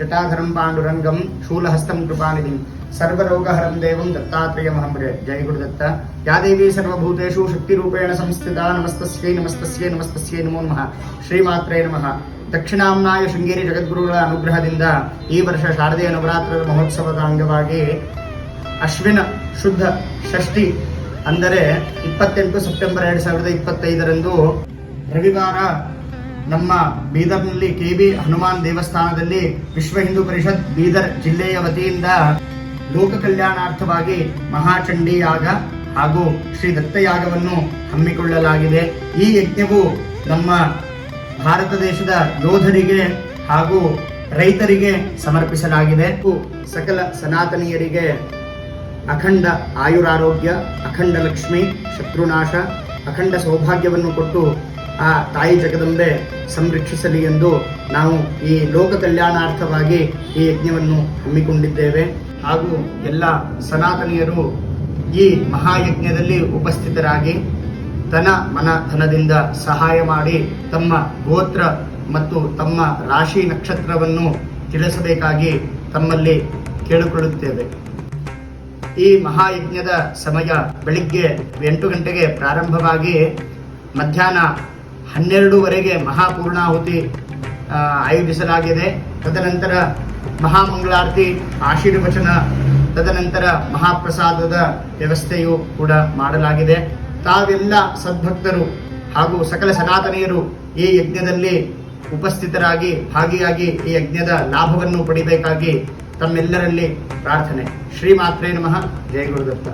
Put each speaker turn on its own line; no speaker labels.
ಜಟಾಧರಂ ಪಾಂಡುರಂಗಂ ಶೂಲಹಸ್ತಂ ಕೃಪಾನಿಧಿಂ. ಸರ್ವರೋಗಹರಂ ದೇವಂ ದತ್ತಾತ್ರೇಯಮಹಂ ಜಯ ಗುರುದತ್ತ. ಯಾ ದೇವಿ ಸರ್ವಭೂತೇಷು ಶಕ್ತಿರೂಪೇಣ ಸಂಸ್ಥಿತ ನಮಸ್ತಸ್ಯೈ ನಮಸ್ತಸ್ಯೈ ನಮಸ್ತಸ್ಯೈ ನಮೋ ನಮಃ. ಶ್ರೀಮಾತ್ರೇ ನಮಃ. ದಕ್ಷಿಣಾಮ್ನಾಯ ಶೃಂಗೇರಿ ಜಗದ್ಗುರುಗಳ ಅನುಗ್ರಹದಿಂದ ಈ ವರ್ಷ ಶಾರದೀಯ ನವರಾತ್ರದ ಮಹೋತ್ಸವದ ಅಂಗವಾಗಿ ಅಶ್ವಿನ ಶುದ್ಧ ಷಷ್ಠಿ ಅಂದರೆ ಇಪ್ಪತ್ತೆಂಟು ಸೆಪ್ಟೆಂಬರ್ ಎರಡು ಸಾವಿರದ ಇಪ್ಪತ್ತೈದರಂದು ರವಿವಾರ ನಮ್ಮ ಬೀದರ್ನಲ್ಲಿ ಕೆ ಬಿ ಹನುಮಾನ್ ದೇವಸ್ಥಾನದಲ್ಲಿ ವಿಶ್ವ ಹಿಂದೂ ಪರಿಷತ್ ಬೀದರ್ ಜಿಲ್ಲೆಯ ವತಿಯಿಂದ ಲೋಕ ಕಲ್ಯಾಣಾರ್ಥವಾಗಿ ಮಹಾಚಂಡಿ ಯಾಗ ಹಾಗೂ ಶ್ರೀ ದತ್ತಯಾಗವನ್ನು ಹಮ್ಮಿಕೊಳ್ಳಲಾಗಿದೆ. ಈ ಯಜ್ಞವು ನಮ್ಮ ಭಾರತ ದೇಶದ ಯೋಧರಿಗೆ ಹಾಗೂ ರೈತರಿಗೆ ಸಮರ್ಪಿಸಲಾಗಿದೆ. ಸಕಲ ಸನಾತನೀಯರಿಗೆ ಅಖಂಡ ಆಯುರಾರೋಗ್ಯ, ಅಖಂಡ ಲಕ್ಷ್ಮಿ, ಶತ್ರುನಾಶ, ಅಖಂಡ ಸೌಭಾಗ್ಯವನ್ನು ಕೊಟ್ಟು ಆ ತಾಯಿ ಜಗದಂಬೆ ಸಂರಕ್ಷಿಸಲಿ ಎಂದು ನಾವು ಈ ಲೋಕ ಕಲ್ಯಾಣಾರ್ಥವಾಗಿ ಈ ಯಜ್ಞವನ್ನು ಹಮ್ಮಿಕೊಂಡಿದ್ದೇವೆ. ಹಾಗೂ ಎಲ್ಲ ಸನಾತನಿಯರು ಈ ಮಹಾಯಜ್ಞದಲ್ಲಿ ಉಪಸ್ಥಿತರಾಗಿ ತನ ಮನ, ಧನದಿಂದ ಸಹಾಯ ಮಾಡಿ ತಮ್ಮ ಗೋತ್ರ ಮತ್ತು ತಮ್ಮ ರಾಶಿ ನಕ್ಷತ್ರವನ್ನು ತಿಳಿಸಬೇಕಾಗಿ ತಮ್ಮಲ್ಲಿ ಕೇಳಿಕೊಳ್ಳುತ್ತೇವೆ. ಈ ಮಹಾಯಜ್ಞದ ಸಮಯ ಬೆಳಿಗ್ಗೆ ಎಂಟು ಗಂಟೆಗೆ ಪ್ರಾರಂಭವಾಗಿ ಮಧ್ಯಾಹ್ನ ಹನ್ನೆರಡೂವರೆಗೆ ಮಹಾಪೂರ್ಣಾಹುತಿ ಆಯೋಜಿಸಲಾಗಿದೆ. ತದನಂತರ ಮಹಾಮಂಗಳಾರತಿ, ಆಶೀರ್ವಚನ, ತದನಂತರ ಮಹಾಪ್ರಸಾದದ ವ್ಯವಸ್ಥೆಯು ಕೂಡ ಮಾಡಲಾಗಿದೆ. ತಾವೆಲ್ಲ ಸದ್ಭಕ್ತರು ಹಾಗೂ ಸಕಲ ಸನಾತನೀಯರು ಈ ಯಜ್ಞದಲ್ಲಿ ಉಪಸ್ಥಿತರಾಗಿ, ಭಾಗಿಯಾಗಿ ಈ ಯಜ್ಞದ ಲಾಭವನ್ನು ಪಡಿಬೇಕಾಗಿ ತಮ್ಮೆಲ್ಲರಲ್ಲಿ ಪ್ರಾರ್ಥನೆ. ಶ್ರೀಮಾತ್ರೇ ನಮಃ. ಜಯ ಗುರುದತ್ತ.